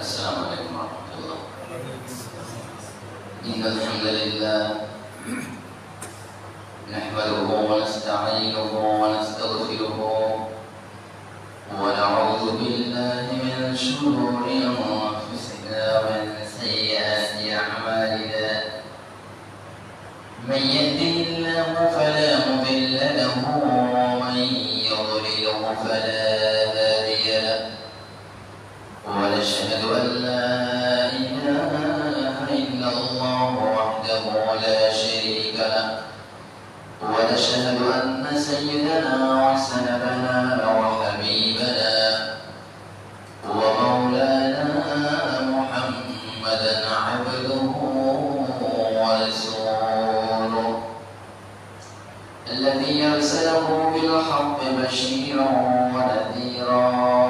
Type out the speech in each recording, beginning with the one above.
السلام عليكم ورحمة الله. إن الحمد لله الذي أرسله بالحق بشيرا ونذيرا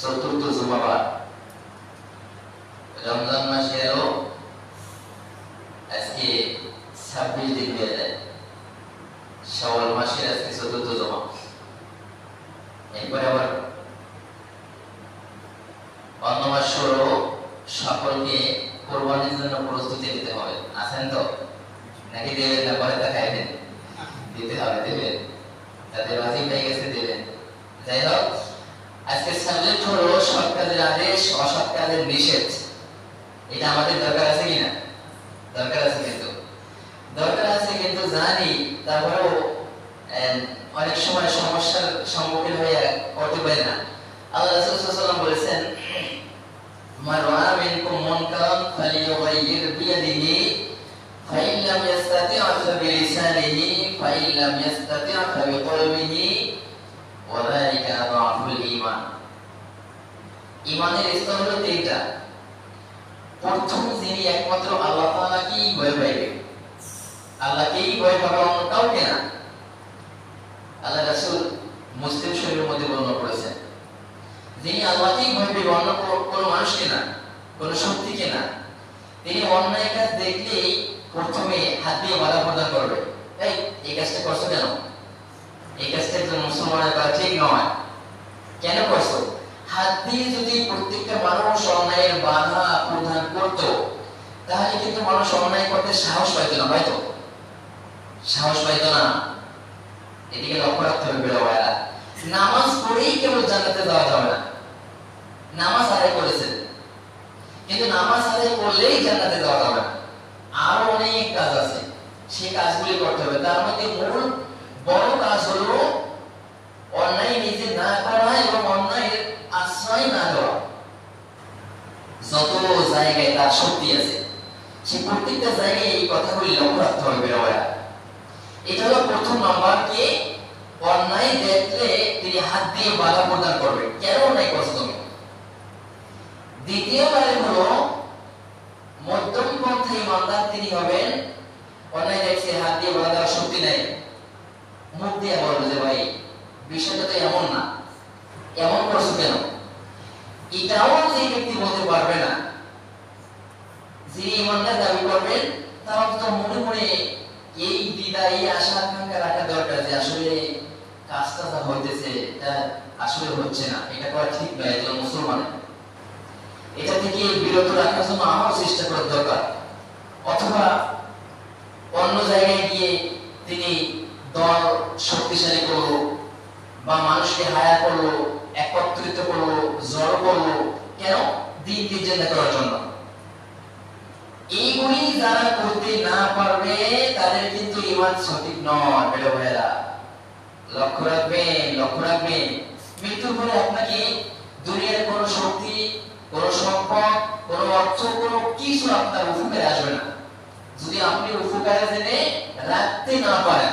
চতুর্থ জুমাবার রমজান মাসেরও আজকে ছাব্বিশ দিন হয়ে যায়। শাওয়াল মাসের আজকে চতুর্থ জমা। এরপরে আবার অন্য মাসেরও সকলকে কোরবানির জন্য প্রস্তুতি নিতে হবে আছেন তো? নাকি দেবেন না পরে দেখাইবেন দিতে হবে দেবেন তাদের রাজি হয়ে গেছে দেবেন যাই হোক আজকে সাবজেক্ট হলো সৎ কাজের আদেশ অসৎ কাজের নিষেধ। এটা আমাদের দরকার আছে কিনা? দরকার আছে কিন্তু। দরকার আছে কিন্তু জানি, তারপরেও অনেক সময় সমস্যার সম্মুখীন হয়ে করতে পারি না। আল্লাহ রাসূল সাল্লাল্লাহু বলেছেন মান রাআ মিনকুম মুনকারান ফালিয়ুগাইয়ির বিয়াদিহি, ফাইন লাম ইয়াস্তাতি' ফাবিলিসানিহি, ফাইন লাম ইয়াস্তাতি' ফাবিকলবিহি মুসলিম শরীরের মধ্যে বর্ণনা করেছেন। যিনি আল্লাহকেই ভয় পাবে অন্য কোনো মানুষকে না, কোনো শক্তিকে না, তিনি অন্যায় কাজ দেখলেই প্রথমে হাত দিয়ে বাধা প্রদান করবে। এই কাজটা করছ কেন? নামাজ পড়েই কেবল জান্নাতে যাওয়া যাবে না। নামাজ আদায় করেছেন কিন্তু নামাজ আদায় করলেই জান্নাতে যাওয়া যাবে না। আরও অনেক কাজ আছে। সেই কাজগুলি করতে হবে। তার মধ্যে মূল বড় কাজ হলো অন্যায় নিজে না করা এবং অন্যায়ের আশ্রয় না দেওয়া। যত জায়গায় তার শক্তি আছে, সে প্রত্যেকটা জায়গায় এই কথাগুলি লক্ষ্য রাখতে হবে বেরোয়া এটা হলো প্রথম নাম্বার কে, অন্যায় দেখলে তিনি হাত দিয়ে বাধা প্রদান করবে। কেন অন্যায় করছ তুমি? দ্বিতীয় লাইন হলো, মধ্যম পন্থী ইমানদার তিনি হবেন, অন্যায় দেখছে হাত দিয়ে বলা দেওয়ার শক্তি নেই। মুখ দিয়ে বলবে ভাই, বিষয়টা তো এমন না। এমন করছ কেন? এটাও যে ব্যক্তি বলতে পারবে না। যিনি ইমানদার দাবি করবেন, তার অন্তত মনে মনে এই দ্বিধা, এই আশা, আকাঙ্ক্ষা রাখা দরকার যে, আসলে কাজটা যা হইতেছে, এটা আসলে হচ্ছে না। এটা করা ঠিক নয় একজন মুসলমান এটা থেকে বিরত রাখার জন্য আমার চেষ্টা করার দরকার। অথবা অন্য জায়গায় গিয়ে তিনি দল শক্তিশালী করল বা মানুষকে হায়ার করল একত্রিত করল জড় করল কেন দিন দিন জেন্দা করার জন্য? এইগুলি যারা করতে না পারবে, তাদের কিন্তু ইমান সঠিক নয়, বেড়ে ভাইয়েরা। লক্ষ্য রাখবেন লক্ষ্য রাখবেন, মৃত্যুর পরে আপনাকে দুনিয়ার কোন শক্তি, কোন সম্পদ, কোন অর্থ, কোন কিছু আপনার উপকারে আসবে না। যদি আপনি উপকারে জেনে রাখতে না পারেন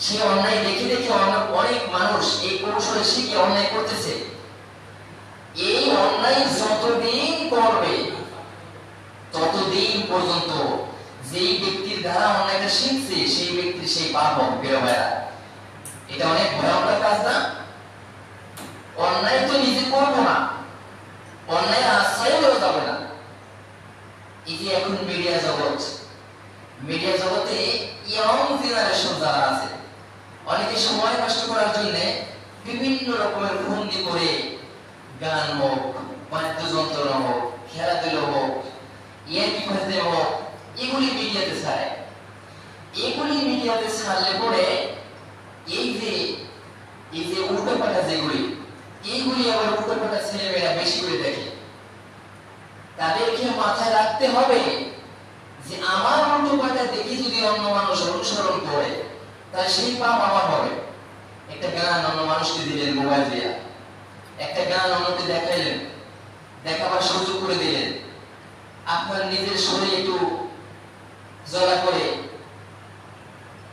সে অন্যায় দেখে দেখে অনেক মানুষ এই কৌশলে শিখে অন্যায় করতেছে? এই অন্যায় যতদিন করবে, ততদিন পর্যন্ত যেই ব্যক্তির দ্বারা অন্যায়টা শিখছে, সেই ব্যক্তির সেই পাপ হবে প্রিয় এটা অনেক ভয়ঙ্কর কাজ না? অন্যায় তো নিজে করব না। অন্যায় আশ্রয় দেওয়া যাবে না। এই যে এখন মিডিয়া জগৎ, মিডিয়া জগতে ইয়ং জেনারেশন যারা আছে অনেকে সময় নষ্ট করার জন্য বিভিন্ন রকমের ভঙ্গি করে গান হোক, বাদ্যযন্ত্র হোক, খেলাধুলো হোক, ইয়ার্কি হোক, এগুলি মিডিয়াতে ছাড়ে। এগুলি মিডিয়াতে ছাড়লে পরে এই যে এই যে উল্টো পাল্টা যেগুলি, এইগুলি আবার উল্টো পাল্টা ছেলেমেয়েরা বেশি করে দেখে। তাদেরকে মাথায় রাখতে হবে যে, আমার উল্টো পাল্টা দেখে যদি অন্য মানুষ অনুসরণ করে তাহলে সেই পাপ আমার হবে। একটা গান অন্য মানুষকে দিলেন, মোবাইল দিয়া। একটা গান অন্যকে দেখাইলেন, দেখাবার সুযোগ করে দিলেন। আপনার নিজের শরীর একটু জলা করে,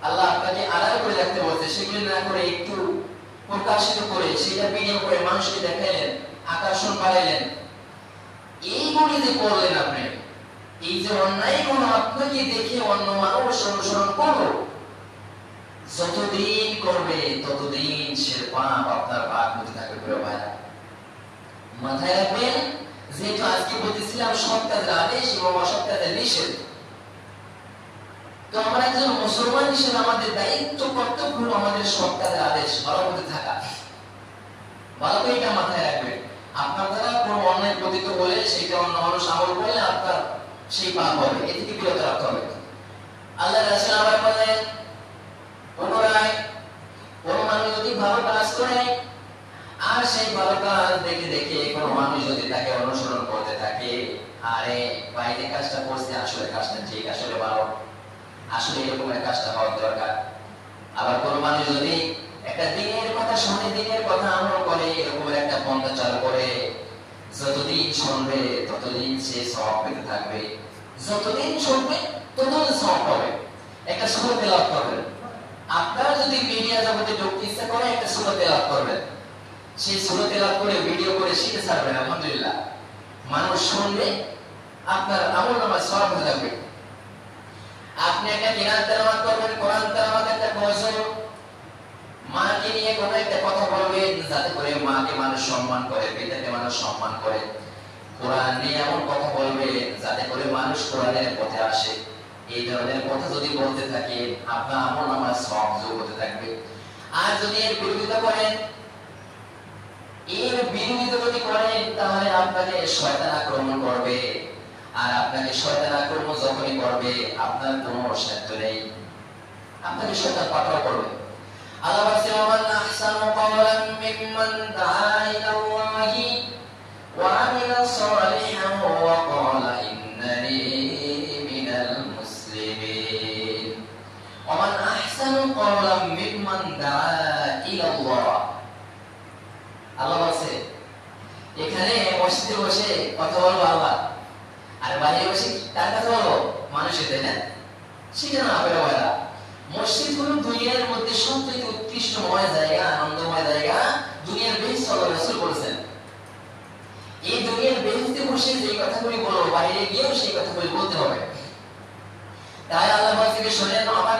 আল্লাহ আপনাকে আড়াল করে রাখতে বলছে। সেগুলি না করে একটু প্রকাশিত করে, সেটা ভিডিও করে মানুষকে দেখাইলেন, আকর্ষণ বাড়াইলেন। এইগুলি যে করলেন আপনি, এই যে অন্যায় কোন আপনাকে দেখে অন্য মানুষ অনুসরণ করল যতদিন করবে, ততদিন সে পাপ আপনার পাপ হতে থাকবে প্রিয় ভাইরা। মাথায় রাখবেন, যেহেতু আজকে বলতেছিলাম সৎ কাজের আদেশ এবং অসৎ কাজের নিষেধ। তো আমরা একজন মুসলমান হিসেবে আমাদের দায়িত্ব, কর্তব্য হলো আমাদের সৎ কাজের আদেশ, ভালো মতো থাকা। ভালো করে এটা মাথায় রাখবেন। আপনার দ্বারা কোনো অন্যায় পতিত হলে সেটা অন্য মানুষ আমল করলে আপনার সেই পাপ হবে। এ থেকে বিরত রাখতে হবে? আল্লাহ রাসূল আবার বলেন কোন মানুষ যদি ভালো কাজ করে, আর সেই ভালো কাজ দেখে দেখে কোন মানুষ যদি তাকে অনুসরণ করতে থাকে, আরে বাইরে কাজটা আসলে কাজটা ঠিক, আসলে ভালো। আসলে একটা কাজটা হওয়ার দরকার। আবার কোন মানুষ যদি একটা দিনের কথা শুনে, দিনের কথা আমল করে, এরকম একটা পন্থা চালু করে, যতদিন শুনবে, ততদিন সে সব পেতে থাকবে। যতদিন শুনবে, ততদিন সব হবে একটা সুর তেলাওয়াত করবেন। আপনার যদি মিডিয়া জগতে ঢুকতে ইচ্ছা করে একটা সুর তেলাওয়াত করবেন। সেই সুর তেলাওয়াত করে ভিডিও করে শিখে ছাড়বেন, আলহামদুলিল্লাহ। মানুষ শুনবে আপনার আমল নামায় সব হয়ে যাবে। আপনি একটা কিরাত তেলাওয়াত করবেন, কোরআন তেলাওয়াত একটা কৌশল মাকে নিয়ে কোনো একটা কথা বলবেন, যাতে করে মাকে মানুষ সম্মান করে, পিতাকে মানুষ সম্মান করে। কোরআন নিয়ে এমন কথা বলবেন যাতে করে মানুষ কোরআনের পথে আসে। এই ধরনের কথা যদি বলতে থাকে আপনার আমল আমার সব যোগ হতে থাকবে। আর যদি এর বিরোধিতা করেন, এর বিরোধিতা যদি করেন, তাহলে আপনাকে শয়তান আক্রমণ করবে। আর আপনাকে শয়তান আক্রমণ যখনই করবে, আপনার কোনো সাধ্য নেই। আপনাকে শয়তান পাকড়াও করবে। আল্লাহ বলছে কথা বলব আল্লাহ আর বাইরে বসে কার কথা বলব মানুষের তাই না সেটা না পেরে ভাইরা মসজিদ হলো দুনিয়ার মধ্যে সবচেয়ে উৎকৃষ্টময় জায়গা আনন্দময় জায়গা দুনিয়ার বেশ এই দুনিয়ার বেহেস্তে বসে যে কথাগুলি বলব বাইরে গিয়েও সেই কথাগুলি বলতে হবে তাই আল্লাহ বলছে কি শুনেন আমার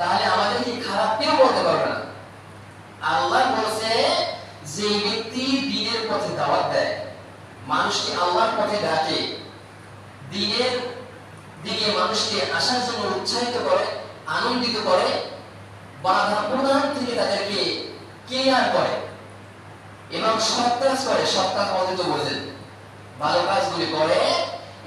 তাহলে আমাদের কি খারাপ কেউ বলতে পারবে না? আল্লাহ বলছে যে ব্যক্তি দিনের পথে দাওয়াত দেয়। মানুষকে আল্লাহর পথে ডাকে? দিনের দিকে মানুষকে আসার জন্য উৎসাহিত করে, আনন্দিত করে, বাধা প্রদান থেকে তাদেরকে কেয়ার করে। এবং সৎ কাজ করে, সৎ কাজ আমাদের তো বোঝেন। ভালো কাজগুলি করে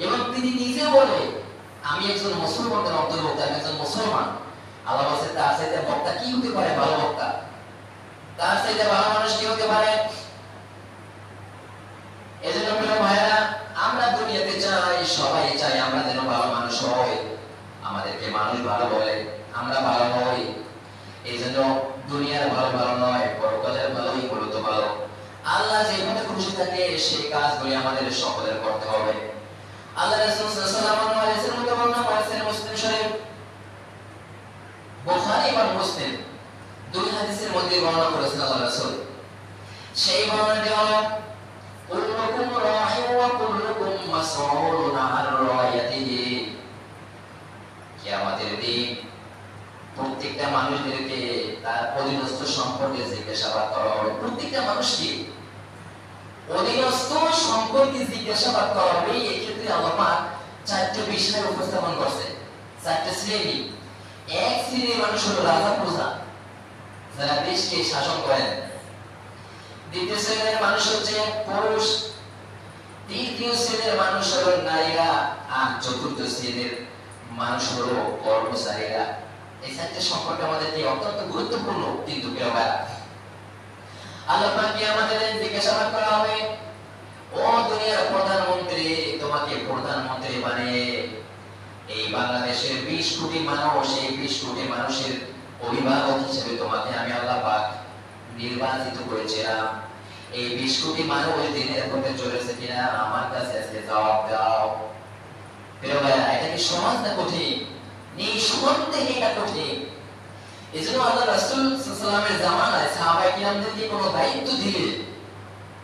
এবং তিনি নিজে বলে, আমি একজন মুসলমানদের অন্তর্ভুক্ত আমি একজন মুসলমান। আল্লাহ বলছে তার সাথে বক্তা কি হতে পারে? ভালো বক্তা। তার সাথে ভালো মানুষ কি হতে পারে? এজন্য প্রিয় ভাইরা আমরা দুনিয়াতে চাই, সবাই চাই আমরা যেন ভালো মানুষ হই। আমাদেরকে মানুষ ভালো বলে, আমরা ভালো হই। এই জন্য দুনিয়ার ভালো ভালো নয় পরকালের ভালোই মূলত ভালো। আল্লাহ যেভাবে খুশি থাকে, সেই কাজগুলি আমাদের সকলের করতে হবে। আল্লাহ রাসূল সাল্লাল্লাহু আলাইহি ওয়াসাল্লাম করেছেন মুসলিম শরীফ। এবং মুসলিম দুই হাদিসের মধ্যে বর্ণনা করেছেন আল্লাহ রাসূল। সেই বর্ণনাটি হলো কুল্লুকুম রাহিন ওয়া কুল্লুকুম মাসউলুন আন রায়াতিহি। কিয়ামতের দিন প্রত্যেকটা মানুষদেরকে তার অধীনস্থ সম্পর্কে জিজ্ঞাসাবাদ করা হবে। প্রত্যেকটা মানুষকে অধীনস্থ সম্পর্কে জিজ্ঞাসাবাদ করা হবে। এক্ষেত্রে আল্লাহ পাক চারটে বিষয় উপস্থাপন করছে চারটে শ্রেণি। এক শ্রেণির মানুষ হলো রাজা প্রজা, যারা দেশকে শাসন করেন। দ্বিতীয় শ্রেণির মানুষ হচ্ছে পুরুষ। তৃতীয় শ্রেণির মানুষ হলো নারীরা আর চতুর্থ শ্রেণির মানুষ হলো কর্মচারীরা। এই চারটে সম্পর্ক আমাদেরকে অত্যন্ত গুরুত্বপূর্ণ কিন্তু কেউ আল্লাহ পাক আমাদের জিজ্ঞাসাবাদ করা হবে, ও দুনিয়ার প্রধানমন্ত্রী, তোমাকে প্রধানমন্ত্রী বানিয়ে এই বাংলাদেশের বিশ কোটি মানুষ, এই বিশ কোটি মানুষের অভিভাবক হিসেবে তোমাকে আমি আল্লাহ পাক নির্বাচিত করেছিলাম। এই বিশ কোটি মানুষ দিনের পথে চলেছে কিনা আমার কাছে আজকে জবাব দাও। এটা কি সমাজ না কঠিন? নিঃসন্দেহে এটা কঠিন আল্লাহ জামানায় কোনো দায়িত্ব দিলে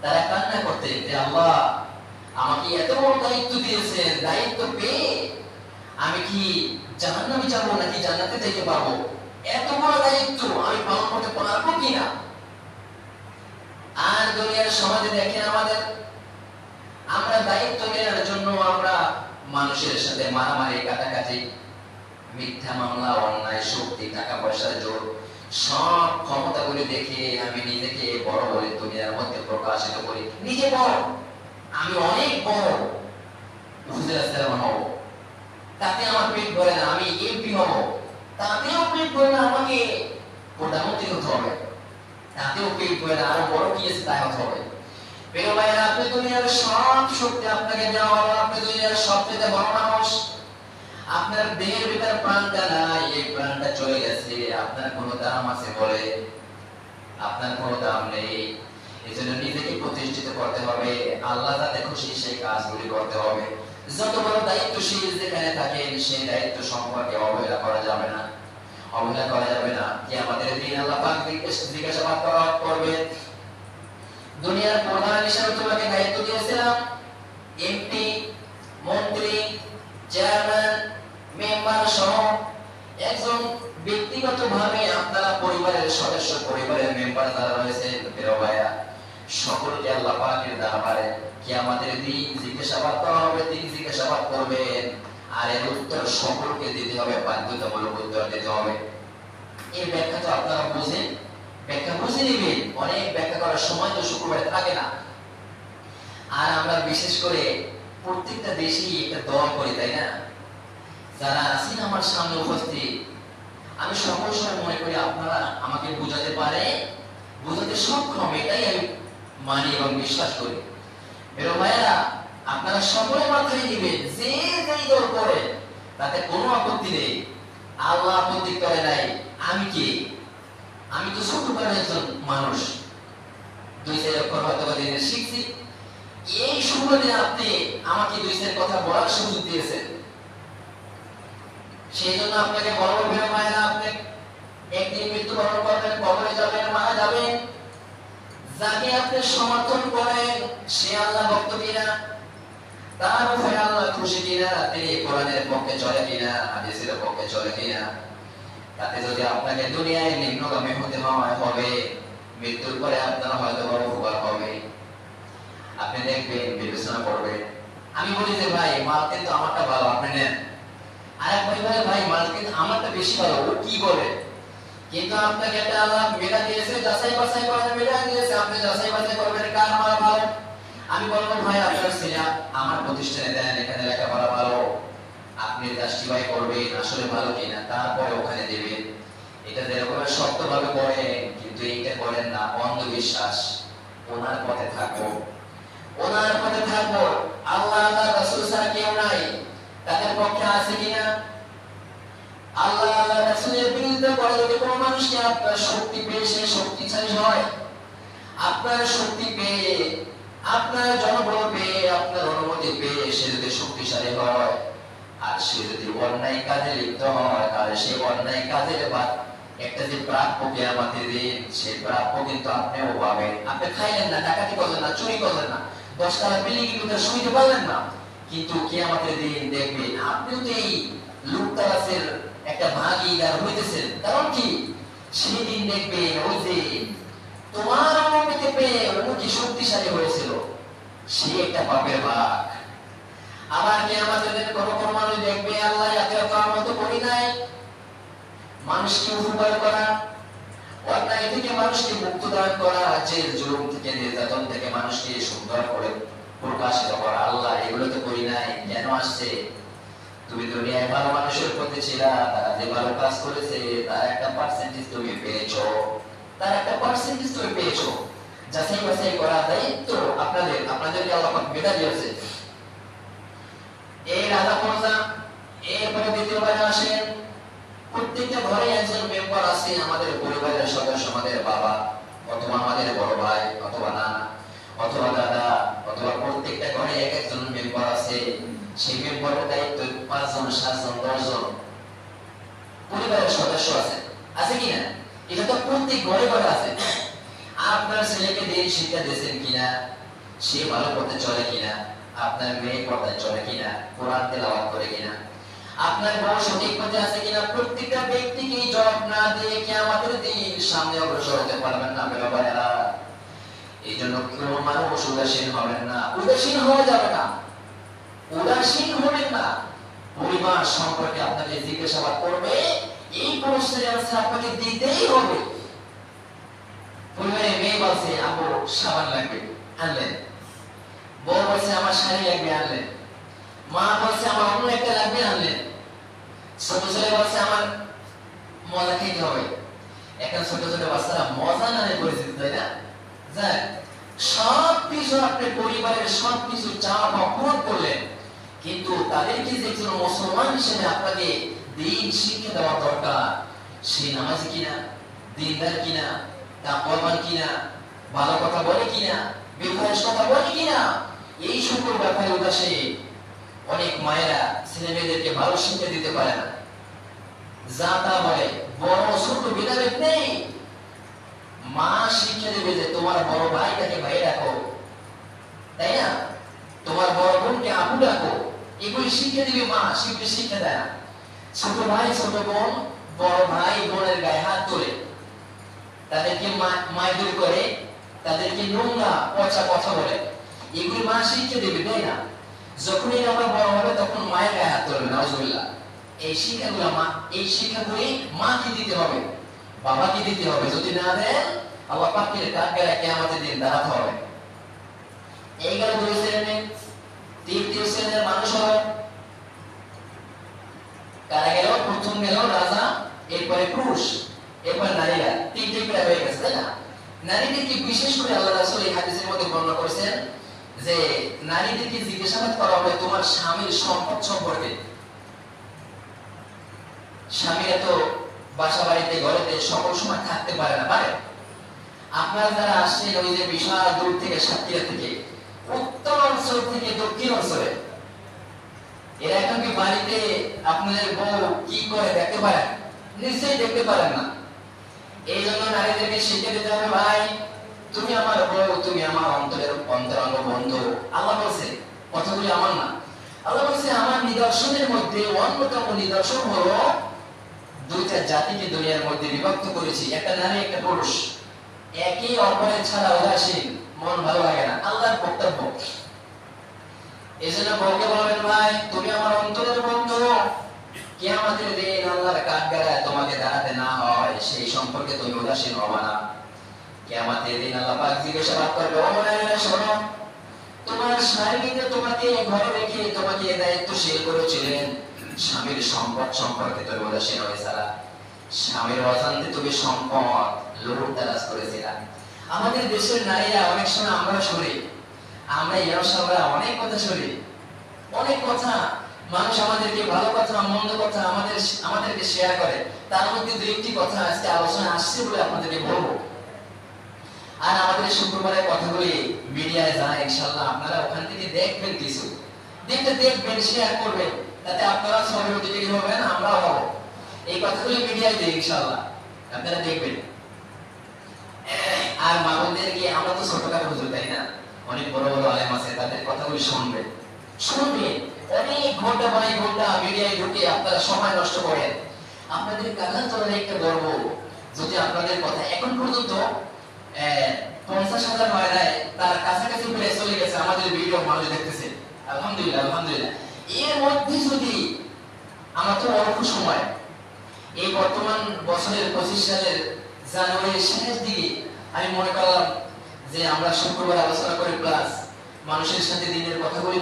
তারা কান্না করতেন যে, আল্লাহ, আমাকে এত বড় দায়িত্ব দিয়েছেন, দায়িত্ব পেয়ে আমি কি জাহান্নামে যাব নাকি জান্নাতে যেতে পারব? এত বড় দায়িত্ব আমি পালন করতে পারব কিনা? আর দুনিয়ার সমাজে দেখেন আমাদের, আমরা দায়িত্ব নেওয়ার জন্য আমরা মানুষের সাথে মারামারি, কাটাকাটি, মিথ্যা মামলা, অন্যায়, শক্তি টাকা পয়সার জোর, সব ক্ষমতাগুলি দেখে আমি নিজেকে বড় বলে দুনিয়ার মধ্যে প্রকাশিত করি। নিজে বড়, আমি অনেক বড়। হুজুর আসসালাম হব তাতে আমার পেট ভরে না, আমি এমপি হব। তাতেও পেট ভরে না, আমাকে প্রধানমন্ত্রী হতে হবে। তাতেও পেট ভরে না, আরও বড় কি আছে তাই হতে হবে। প্রিয় ভাইরা আপনি দুনিয়ার সব শক্তি আপনাকে দেওয়া হলো, আপনি দুনিয়ার সবচেয়ে বড় মানুষ। আপনার দেহের ভিতর প্রাণটা নাই, এই প্রাণটা চলে গেছে, আপনার কোনো দাম আছে বলে? আপনার কোনো দাম নেই। এজন্য নিজেকে প্রতিষ্ঠিত করতে হবে, আল্লাহ যাতে খুশি সেই কাজগুলি করতে হবে। যত বড় দায়িত্বশীল যেখানে থাকেন সেই দায়িত্ব সম্পর্কে অবহেলা করা যাবে না অবহেলা করা যাবে না যে আমাদের দিন আল্লাহ পাক জিজ্ঞাসাবাদ করা করবে দুনিয়ার প্রধান হিসেবে তোমাকে দায়িত্ব দিয়েছিলাম এমপি মন্ত্রী চেয়ারম্যান মেম্বার সহ একজন ব্যক্তিগত ভাবে আপনারা পরিবারের সদস্য পরিবারের মেম্বার যারা রয়েছে ভাইয়া সকলকে আল্লাহ পাকের দরবারে কি আমাদের দিন জিজ্ঞাসাবাদ করা হবে, তিনি জিজ্ঞাসাবাদ করবেন। আর এর উত্তর সকলকে দিতে হবে, বাধ্যতামূলক উত্তর দিতে হবে। এই ব্যাখ্যা তো আপনারা বুঝেন। ব্যাখ্যা বুঝে নেবেন। অনেক ব্যাখ্যা করার সময় তো শুক্রবারে থাকে না। আর আমরা বিশেষ করে প্রত্যেকটা দেশেই একটা দল করি, তাই না? যারা আছেন আমার সামনে উপস্থিত, আমি সকল সময় মনে করি আপনারা আমাকে বোঝাতে পারে, বোঝাতে সক্ষম, এটাই আমি মানি এবং বিশ্বাস করি। এরকম ভাইয়েরা, আপনারা সকলে মাথায় দিবেন, যে যেই দল করে, তাতে কোনো আপত্তি নেই। আল্লাহ আপত্তি করে নাই, আমি কি? আমি তো ছোটবেলার একজন মানুষ। দুই চার অক্ষর হয়তো শিখছি। এই সুবাদে আপনি আমাকে দুই চার কথা বলার সুযোগ দিয়েছেন। সেই জন্য আপনাকে বড় ভেবে মায়েরা আপনি একদিন মৃত্যুবরণ করবেন, কবরে যাবেন, মারা যাবেন। যাকে আপনি সমর্থন করেন, সে আল্লাহ ভক্ত কিনা? তার উপরে আল্লাহ খুশি কিনা? তিনি কোরআনের পক্ষে চলে কিনা? হাদিসের পক্ষে চলে কিনা? তাতে যদি আপনাকে দুনিয়ায় নিম্নগামী হতে হয়, হবে। মৃত্যুর পরে আপনার হয়তো বড় উপকার হবে। আপনি দেখবেন, বিবেচনা করবেন। আমি বলি যে, ভাই, মাল কিন্তু আমারটা ভালো, আপনি নেন। আর এক ভাই ভাই কিন্তু আমারটা বেশি ভালো, ও কি বলে? কিন্তু আপনাকে একটা আল্লাহ মেধা দিয়েছে যাচাই বাছাই করার মেধা দিয়েছে আপনি যাচাই বাছাই করবেন কার মাল ভালো আমি বলব ভাই, আপনার ছেলে আমার প্রতিষ্ঠানে দেন এখানে লেখাপড়া ভালো। আপনি জাস্টিফাই করবেন, আসলে ভালো কিনা, তারপরে ওখানে দেবেন। এটা যেরকম শক্ত ভাবে করেন কিন্তু এইটা করেন না, অন্ধবিশ্বাস। ওনার পথে থাকো ওনার পথে আল্লাহ আল্লাহ রাসূল ছাড়া কেউ নাই। তাদের পক্ষে আছে কিনা? আল্লাহ শক্তি পেয়ে সে শক্তিশালী হয়। আপনার শক্তি পেয়ে, আপনার আপনার অনুমতি শক্তিশালী হয়, আর সে যদি অন্যায় কাজে লিপ্ত হয়, তাহলে একটা যে প্রাপ্য আমাদের দিন সেই প্রাপ্য কিন্তু আপনিও পাবেন। আপনি খাইলেন না, ডাকাতি করলেন না, চুরি করলেন না, দশতলা বিল্ডিং কিন্তু শুইতে পারলেন না, কিন্তু কে আমাদের দিন দেখবেন আপনিও তো এই লুকতারাসের একটা ভাগিদার হইতেছেন। কারণ কি? সেই দিন দেখবেন ওই যে তোমার অনুমতি পেয়ে অনুমতি শক্তিশালী হয়েছিল? সে একটা পাপের ভাগ। আবার কে আমাদের কোনো কোনো মানুষ দেখবে, আল্লাহ এত এত আমার তো করি নাই। মানুষকে উপকার করা, অন্যায় থেকে মানুষকে মুক্ত দান করা, জেল, জুলুম থেকে, নির্যাতন থেকে মানুষকে সুন্দর করে প্রকাশিত করা। আল্লাহ এগুলো তো করি নাই, কেন আসছে? তুমি দুনিয়ায় ভালো মানুষের প্রতি ছিলা, তারা যে ভালো কাজ করেছে, তার একটা পার্সেন্টেজ তুমি পেয়েছ। তার একটা পার্সেন্টেজ তুমি পেয়েছ। যাচাই বাছাই করা দায়িত্ব আপনাদের, আপনাদেরকে আল্লাহ দিয়েছে। এই রাধা পূজা এরপরে আসেন প্রত্যেকটা ঘরে একজন মেম্বার আছে, আমাদের পরিবারের সদস্য, আমাদের বাবা, অথবা আমাদের বড় ভাই, অথবা নানা, অথবা দাদা, অথবা প্রত্যেকটা ঘরে এক একজন মেম্বার আছে। সেই মেম্বারের দায়িত্ব পাঁচজন সাতজন দশজন পরিবারের সদস্য আছে আছে কিনা এটা তো প্রত্যেক ঘরে ঘরে আছে আপনার ছেলেকে দিন শিক্ষা দিয়েছেন কিনা সে ভালো পথে চলে কিনা আপনার মেয়ে পথে চলে কিনা কোরআন তেলাওয়াত করে কিনা আপনার বউ সঠিক পথে আছে কিনা প্রত্যেকটা ব্যক্তিকে জবাব না দিয়ে কি আমাদের দিন সামনে অগ্রসর হতে পারবেন না ভাইয়েরা এই জন্য কোনো মানুষ উদাসীন হবেন না উদাসীন হওয়া যাবে না উদাসীন হবেন না। পরিবার সম্পর্কে আপনাকে জিজ্ঞাসাবাদ করবে, এই প্রশ্নের আনসার আপনাকে দিতেই হবে। পরিবারে মেয়ে বলছে আপু সাবান লাগবে, আনলেন। বউ বলছে, আমার শাড়ি লাগবে, আনলেন। মা বলছে, আমার অন্য একটা লাগবে, আনলেন। ছোট ছেলে বলছে, আমার মজা খেতে হবে। এখন ছোট ছোট বাচ্চারা মজা নামে পরিচিত, তাই না? যাক সব কিছু আপনি পরিবারের সব কিছু চাওয়া পাওয়া পূরণ করলেন। কিন্তু তাদেরকে যে একজন মুসলমান হিসেবে আপনাকে দিন শিক্ষা দেওয়া দরকার, সে নামাজ কিনা, দিনদার কিনা তাকওয়াবান কিনা, ভালো কথা বলে কিনা বেফাস কথা বলে কিনা, এই সকল ব্যাপারে উদাসে অনেক মায়েরা ছেলে মেয়েদেরকে ভালো শিক্ষা দিতে পারে না। যা তা বলে, বড় ছোট ভেদাভেদ নেই। মা শিক্ষা দেবে যে তোমার বড় ভাইটাকে ভাই রাখো তাই না? তোমার বড় বোনকে আপু রাখো এগুলি শিক্ষা দিবে মা সেগুলি শিক্ষা দেয় ছোট ভাই, ছোট বোন, বড় ভাই, বোনের গায়ে হাত তোলে। তাদেরকে মাইদুর করে, তাদেরকে নোংরা, পচা কথা বলে। এগুলি মা শিক্ষা দেবে, তাই না? যখনই আমরা বড় হবে, তখন মায়ের গায়ে হাত ধরবে নাউজুবিল্লাহ। এই শিক্ষাগুলো মা এই শিক্ষাগুলি মাকে দিতে হবে, বাবাকে দিতে হবে। যদি না দেন, আল্লাহ পাকের কাঠগড়ায় কেয়ামতের দিন দাঁড়াতে হবে। এই গেল তৃতীয় শ্রেণির মানুষ হলো কারা গেল? প্রথম গেল রাজা, এরপরে পুরুষ, এরপরে নারীরা। তিনটে প্রায় হয়ে গেছে, তাই না? নারীদেরকে বিশেষ করে আল্লাহ রাসূল এই হাদিসের মধ্যে বর্ণনা করেছেন যে, নারীদেরকে জিজ্ঞাসাবাদ করা হবে তোমার স্বামীর সম্পদ সম্পর্কে। স্বামীরা তো বাসা বাড়িতে ঘরেতে সকল সময় থাকতে পারে না, পারে? আপনারা যারা আসছেন ওই যে বিশাল দূর থেকে, সাতক্ষীরা থেকে উত্তর অঞ্চল থেকে দক্ষিণ অঞ্চলে এরা এখন কি বাড়িতে আপনাদের বউ কি করে দেখতে পারেন? নিশ্চয়ই দেখতে পারেন না। এই জন্য নারীদেরকে শিখে দিতে হবে, ভাই, তুমি আমার বউ, তুমি আমার অন্তরের, অন্তরঙ্গ বন্ধু। আল্লাহ বলছে, কথাগুলি আমার না। আল্লাহ বলছে, আমার নিদর্শনের মধ্যে, অন্যতম নিদর্শন হলো দুইটা জাতিকে দুনিয়ার মধ্যে বিভক্ত করেছি, একটা নারী, একটা পুরুষ। একই অপরের ছাড়া উদাসীন। মন ভালো লাগে না। আল্লাহর বক্তব্য এই জন্য বউকে বলবেন, ভাই, তুমি আমার অন্তরের বন্ধু। কিয়ামতের দিন আল্লাহর কাঠগড়ায় তোমাকে দাঁড়াতে না হয়, সেই সম্পর্কে তুমি উদাসীন হবা না। কিয়ামতের দিন আল্লাহ পাক জিজ্ঞাসাবাদ করবে, ও শোনো, তোমার স্বামীকে তোমাকে ঘরে রেখে তোমাকে দায়িত্বশীল করেছিলেন। স্বামীর সম্পদ সম্পর্কে তুমি উদাসীন হয়েছিলা। স্বামীর অজান্তে তুমি সম্পদ লুট তালাশ করেছিলা। আমাদের দেশের নারীরা অনেক সময় আমরা শুনি আমরা ইয়ারসাবরা অনেক কথা শুনি অনেক কথা মানুষ আমাদেরকে ভালো কথা, মন্দ কথা আমাদের আমাদেরকে শেয়ার করে। তার মধ্যে দু একটি কথা আজকে আলোচনা আসছে বলে আপনাদেরকে বলব। আর আমাদের শুক্রবারের কথাগুলি মিডিয়ায় যায় ইনশাল্লাহ আপনারা ওখান থেকে দেখবেন কিছু। দেখতে দেখবেন শেয়ার করবেন। তাতে আপনারা সবাই মোটিভেট হবেন আমরাও হব। এই কথাগুলি মিডিয়ায় দিই ইনশাল্লাহ আপনারা দেখবেন। আর মামুনদেরকে আমরা তো ছোটখাটো হুজুর, তাই না? অনেক বড় বড় আলেম আছে, তাদের কথাগুলি শুনবেন শুনবেন অনেক ঘণ্টা বাই ঘণ্টা মিডিয়ায় ঢুকে আপনারা সময় নষ্ট করেন। আপনাদের কালান্তরের একটা গর্ব। যদি আপনাদের কথা এখন পর্যন্ত পঞ্চাশ হাজার নাই তার কাছাকাছি প্রায় চলে গেছে, আমাদের ভিডিও মানুষ দেখতেছে। আলহামদুলিল্লাহ আলহামদুলিল্লাহ। এর মধ্যে যদি আমার তো অল্প সময়, এই বর্তমান বছরের পঁচিশ সালের জানুয়ারির শেষ দিকে আমি মনে করলাম যে আমরা শুক্রবার আলোচনা করে প্লাস মানুষের সাথে দিনের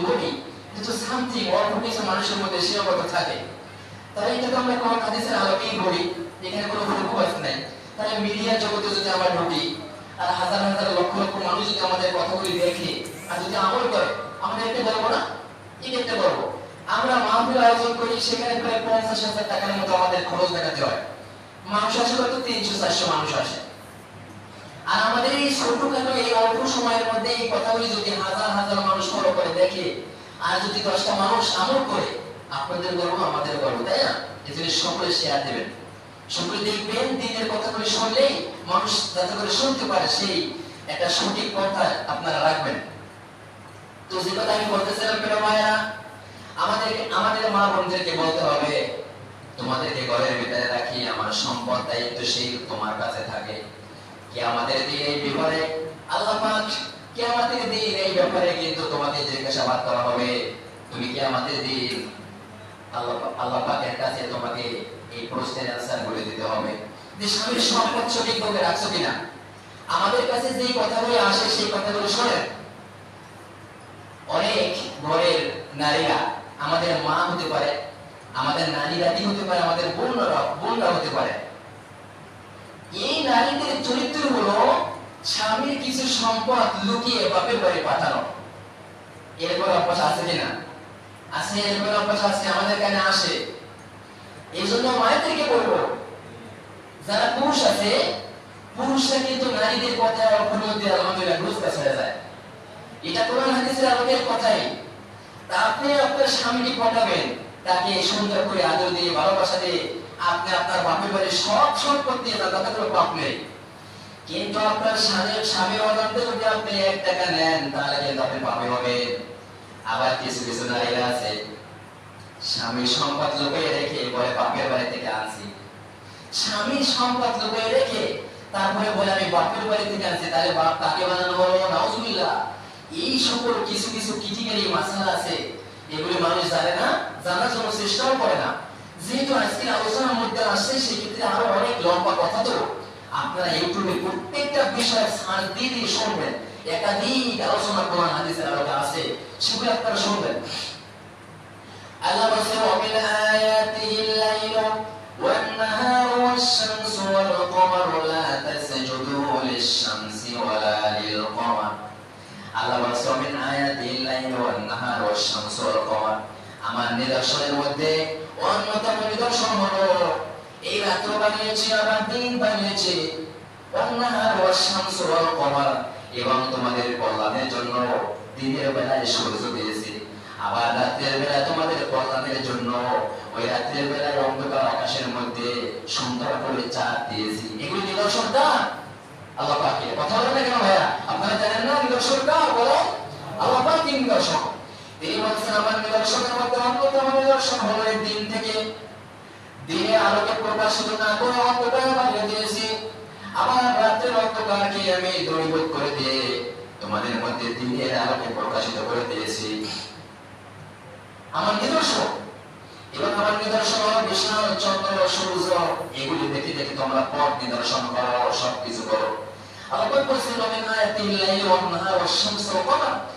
বলি। অল্প কিছু মানুষের মধ্যে থাকে। তাহলে এটা তো আমরা কোন হাদিসের আলোকেই বলি, এখানে কোনো নাই। তাহলে মিডিয়া জগতে যদি আমরা ঢুকি, আর হাজার হাজার লক্ষ লক্ষ মানুষ যদি আমাদের কথাগুলি দেখে, আর যদি আমল করে আমাদের একটা গর্ব না? এটা একটা গর্ব আমরা মাহফিল আয়োজন করি, সেখানে প্রায় পঞ্চাশ হাজার টাকার মতো আমাদের খরচ দেখাতে হয়। আমাদের আপনাদের গর্ব আমাদের গর্ব, তাই না? সকলে শেয়ার দেবেন। সকলে দেখবেন, দিনের কথাগুলি শুনলেই মানুষ যাতে করে শুনতে পারে, সেই একটা সঠিক কথা আপনারা রাখবেন। তো যে কথা আমি বলতেছিলাম আমাদের আমাদের মা বোনদেরকে বলতে হবে তোমাদেরকে ঘরের ভিতরে রাখি, আমার সম্পদ দায়িত্বশীল তোমার কাছে থাকে। কি আমাদের দিন এই ব্যাপারে আল্লাহ পাক আমাদের দিন এই ব্যাপারে কিন্তু তোমাকে জিজ্ঞাসাবাদ করা হবে। তুমি কি আমাদের দিন আল্লাহ পাকের কাছে তোমাকে এই প্রশ্নের বলে দিতে হবে। যে স্বামীর সম্পদ সঠিকভাবে রাখছো কিনা? আমাদের কাছে যে আসে, সেই কথাগুলো শোনেন। অনেক ঘরের নারীরা আমাদের মা হতে পারে আমাদের নারী দাদি হতে পারে? আমাদের বোনরা বোনরা হতে পারে। এই নারীদের চরিত্র হলো স্বামীর কিছু সম্পদ লুকিয়ে বাপের বাড়ি পাঠানো। এরপর অভ্যাস আছে কিনা আছে, এরপর অভ্যাস আছে, আমাদের কানে আসে। এই জন্য মায়েদেরকে বলব, যারা পুরুষ আছে, পুরুষরা কিন্তু নারীদের কথা অপনতি আলহামদুলিল্লাহ বুঝতে ছেড়ে যায়। এটা কোরআন হাদিসের আলোকের কথাই। তা আপনি আপনার স্বামীকে পটাবেন তাকে সুন্দর করে আদর দিয়ে, ভালোবাসা দিয়ে আপনি আপনার বাপের বাড়ির সব সম্পদ দিয়ে তার তাতে কোনো পাপ নেই। কিন্তু আপনার স্বামীর স্বামীর অজান্তে যদি আপনি এক টাকা নেন, তাহলে কিন্তু আপনি পাপে হবেন। আবার কিছু কিছু নারীরা আছে। স্বামীর সম্পদ লুকিয়ে রেখে বলে, বাপের বাড়ি থেকে আনছি। স্বামীর সম্পদ লুকিয়ে রেখে তারপরে বলে, আমি বাপের বাড়ি থেকে আনছি। তাহলে বাপ তাকে বানানো হলো, নাউজুবিল্লাহ। এই সকল কিছু কিছু ক্রিটিক্যালি মাসালা আছে। এগুলি মানুষ জানে না, জানার জন্য চেষ্টাও করে না। যেহেতু আজকের আলোচনার মধ্যে আসছে, সেক্ষেত্রে আরও অনেক লম্বা কথা তো। আপনারা ইউটিউবে প্রত্যেকটা বিষয় সার দিয়ে দিয়ে শুনবেন। একাধিক আলোচনা কোরআন হাদিসের আলোকে আছে, সেগুলি আপনারা শুনবেন। আল্লাহ বলছে আয়াতিহি আল-লাইল ওয়ান-নাহার ওয়াশ-শামসু ওয়াল শামসুল কমার আমার নিদর্শনের মধ্যে অন্যতম নিদর্শন হলো, এই রাত্র বানিয়েছি আমার দিন বানিয়েছি। এবং তোমাদের কল্যাণের জন্য দিনের বেলায় সূর্য দিয়েছি। আবার রাতের বেলা তোমাদের কল্যাণের জন্য ওই রাতের বেলায় অন্ধকার আকাশের মধ্যে সুন্দর করে চাঁদ দিয়েছি। এগুলি নিদর্শনটা আল্লাহ পাকে কথা বলবে কেন ভাইয়া? আপনারা জানেন না নিদর্শনটা বলো আল্লাহ পাক নিদর্শন? তিনি বলছেন আমার নিদর্শনের মধ্যে অন্যতম নিদর্শন হলো এই দিন থেকে। দিনে আলোকে প্রকাশিত না করে অন্ধকার বানিয়ে দিয়েছি। আমার রাতের অন্ধকারকে আমি দূরীভূত করে দিয়ে তোমাদের মধ্যে দিনের আলোকে প্রকাশিত করে দিয়েছি। আমার নিদর্শন। এবং আমার নিদর্শন হলো বিশাল চন্দ্র, সূর্য, এগুলি দেখে দেখে তোমরা পথ নিদর্শন করো, সবকিছু করো। আল্লাহ বলছেন মিন আয়াতিল লাইলি ওয়ান নাহার ওয়াশ শামসি ওয়াল কমার।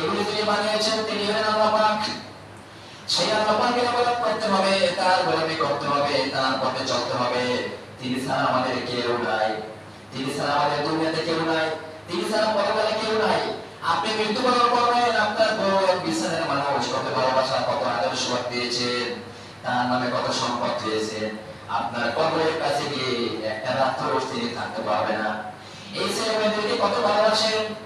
এগুলি যিনি বানিয়েছেন তিনি হলেন আল্লাহ পাক। সেই আল্লাহ পাকের ইবাদত করতে হবে, তার গোলামি করতে হবে, তার পথে চলতে হবে। তিনি ছাড়া আমাদের কেউ নাই। তিনি ছাড়া আমাদের দুনিয়াতে কেউ নাই। তিনি ছাড়া পরকালে কেউ নাই। আপনি মৃত্যুবরণ করবেন, আপনার বড় মানুষ কত ভালোবাসা কত দিয়েছেন, তার নামে কত সম্পদ দিয়েছেন। আপনার কবরের কাছে গিয়ে একটা রাত্র তিনি থাকতে পারবে না। এই ছেলে মেয়েদেরকে কত ভালোবাসেন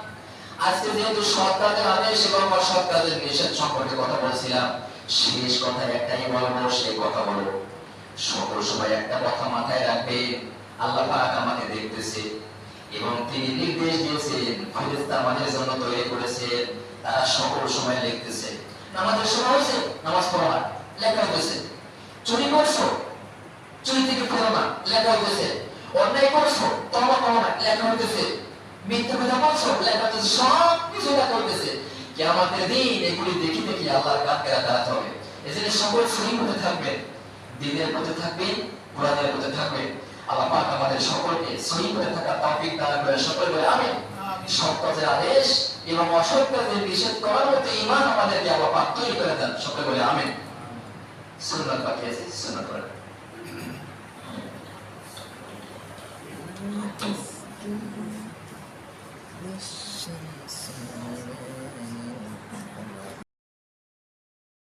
আজকে যেহেতু সৎ কাজের আদেশ এবং অসৎ নিষেধ সম্পর্কে কথা বলছিলাম। শেষ কথা একটাই বলব, সেই কথা বলব। সকল সময় একটা কথা মাথায় রাখবে, আল্লাহ পাক আমাকে দেখতেছে এবং তিনি নির্দেশ দিয়েছেন, ফেরেশতা আমাদের জন্য তৈরি করেছেন তারা সকল সময় লিখতেছে। নামাজের সময় হয়েছে? নামাজ পড়া লেখা হয়েছে। চুরি করছ? চুরি থেকে ফেরো না, লেখা হইতেছে। অন্যায় করছ? তবা করো লেখা হইতেছে। মিথ্যা কথা বলছো সব কিছু হইতেছে। কি আমাদের দিন এগুলি দেখি দেখি আল্লাহর কাঠকেরা দাঁড়াতে হবে। এজন্য সকল সহি হতে থাকবেন দিনের পথে থাকবেন কোরআনের পথে থাকবেন আল্লাহ পাক আমাদের সকলকে সহি করে থাকার তৌফিক দান করে সকল বলে আমিন। সৎ কাজের আদেশ এবং অসৎ কাজের নিষেধ করার মতো ইমান আমাদেরকে আল্লাহ পাক তৈরি করে দেন। সকল বলে আমিন। সুন্নাত বাকি আছে সুন্নাত করেন